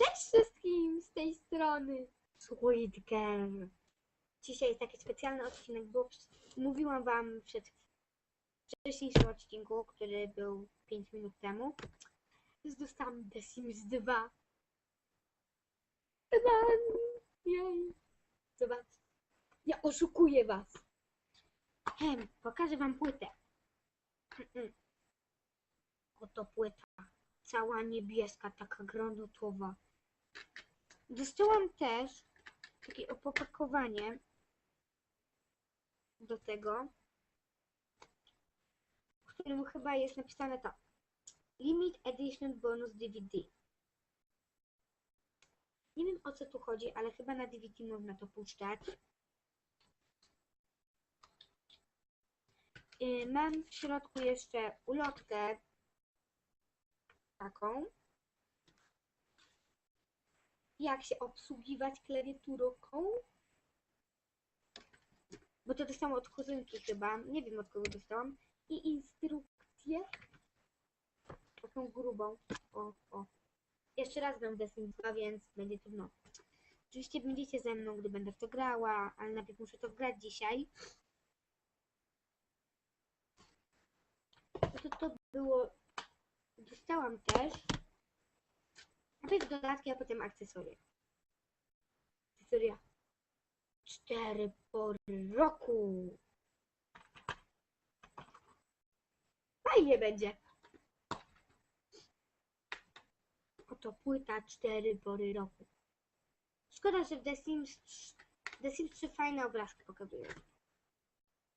Cześć wszystkim z tej strony Sweet Girl. Dzisiaj jest taki specjalny odcinek, bo mówiłam wam przed wcześniejszym odcinku, który był 5 minut temu, że dostałam The Sims 2. Run! Jej. Zobacz. Ja oszukuję was. Hem, pokażę wam płytę. Oto płyta. Cała niebieska, taka granatowa. Dostałam też takie opakowanie do tego, w którym chyba jest napisane to Limit Edition Bonus DVD. Nie wiem o co tu chodzi, ale chyba na DVD można to puszczać. Yy, Mam w środku jeszcze ulotkę taką. Jak się obsługiwać klawiaturką. Bo to dostałam od kuzynki chyba. Nie wiem od kogo dostałam. I instrukcję. Taką grubą. O, o. Jeszcze raz gram 2, więc będzie trudno. Oczywiście będziecie ze mną, gdy będę w to grała, ale najpierw muszę to wgrać dzisiaj. No to to było Dostałam też najpierw dodatki, a potem akcesoria. Akcesoria. Cztery pory roku. Fajnie będzie. Oto płyta cztery pory roku. Szkoda, że w The Sims 3, The Sims 3 fajne obrazki pokazują.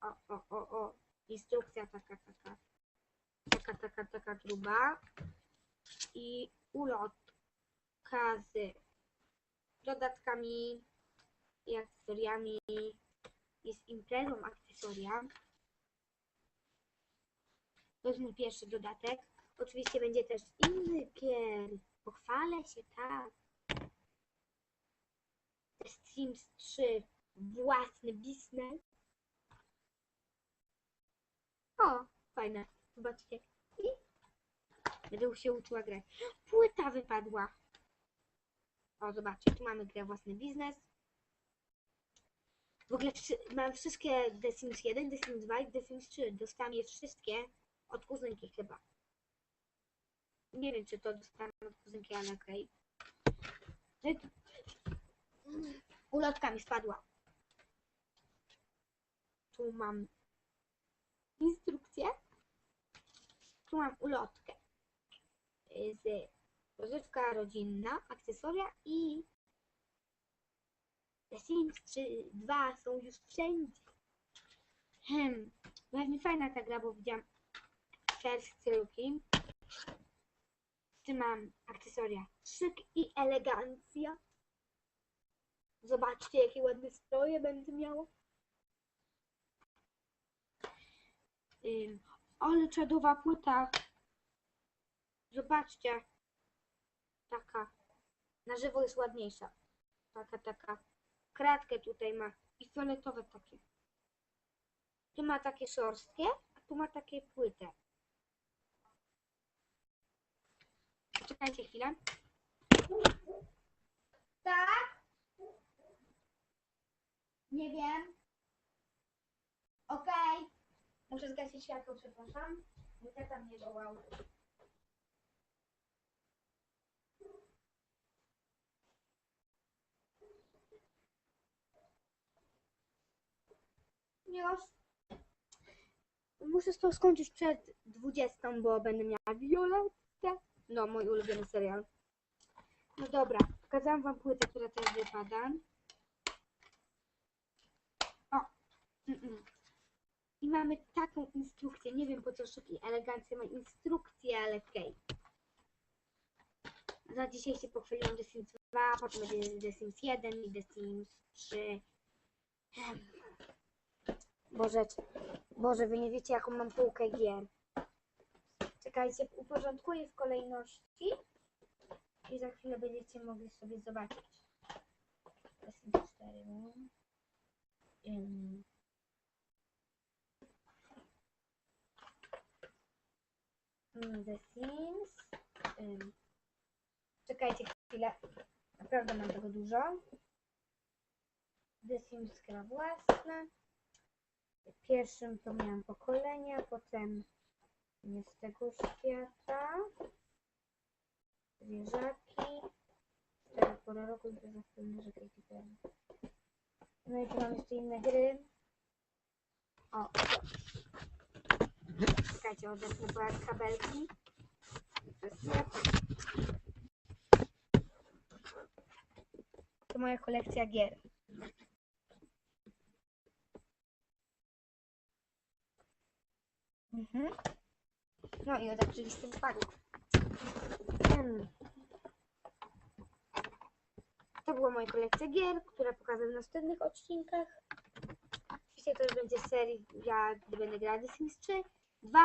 O, o, o, o. Instrukcja taka, taka taka, taka, taka gruba i ulotka z dodatkami i akcesoriami. Jest imprezą akcesoria. To jest mój pierwszy dodatek. Oczywiście będzie też inny gier. Pochwalę się, tak. The Sims 3 własny biznes. O, fajne. Zobaczcie. I będę się uczyła grać. Płyta wypadła. O, zobaczcie, tu mamy grę własny biznes. W ogóle mam wszystkie The Sims 1, The Sims 2 i The Sims 3. Dostałam je wszystkie od kuzynki chyba. Nie wiem, czy to dostałam od kuzynki, ale okej. Okay. Ulotka mi spadła. Tu mam instrukcję tu mam ulotkę z rozrywka rodzinna, akcesoria i The Sims 3, 2 są już wszędzie. Hmm, bardzo fajna ta gra, bo widziałam first looking. Tu mam akcesoria szyk i elegancja. Zobaczcie, jakie ładne stroje będę miała. Ym, ale czadowa płyta. Zobaczcie. Taka. Na żywo jest ładniejsza. Taka, taka. Kratkę tutaj ma. I fioletowe takie. Tu ma takie szorstkie, a tu ma takie płytę. Czekajcie chwilę. Tak? Nie wiem. Okej. Muszę zgasić światło, przepraszam. Mój tata mnie wołał. Już. Muszę to skończyć przed 20, bo będę miała Violetę. No, mój ulubiony serial. No dobra, pokazałam wam płytę, która też wypada. O! Mm -mm. I mamy taką instrukcję. Nie wiem po co szuki elegancja ma instrukcję, ale okej. Za dzisiaj się pochwaliłam The Sims 2, potem będzie The Sims 1 i The Sims 3. Boże, Boże, wy nie wiecie jaką mam półkę gier. Czekajcie, uporządkuję w kolejności i za chwilę będziecie mogli sobie zobaczyć. The Sims 4. Um. Mm, The Sims. Ym. Czekajcie chwilę. Naprawdę mam tego dużo. The Sims gra własna. Pierwszym to miałam pokolenia, potem nie z tego świata. Zwierzaki. Cztery pory roku, impreza wspólna, że Perry. No i tu mam jeszcze inne gry. O, Czekajcie, odepnę po kabelki. To moja kolekcja gier. Mhm. No i od oczywistych wypadków. Em. To była moja kolekcja gier, która pokażę w następnych odcinkach. Oczywiście to już będzie seria, gdy będę grała The Sims 3. 2.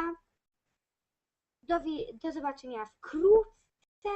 Do, do zobaczenia wkrótce.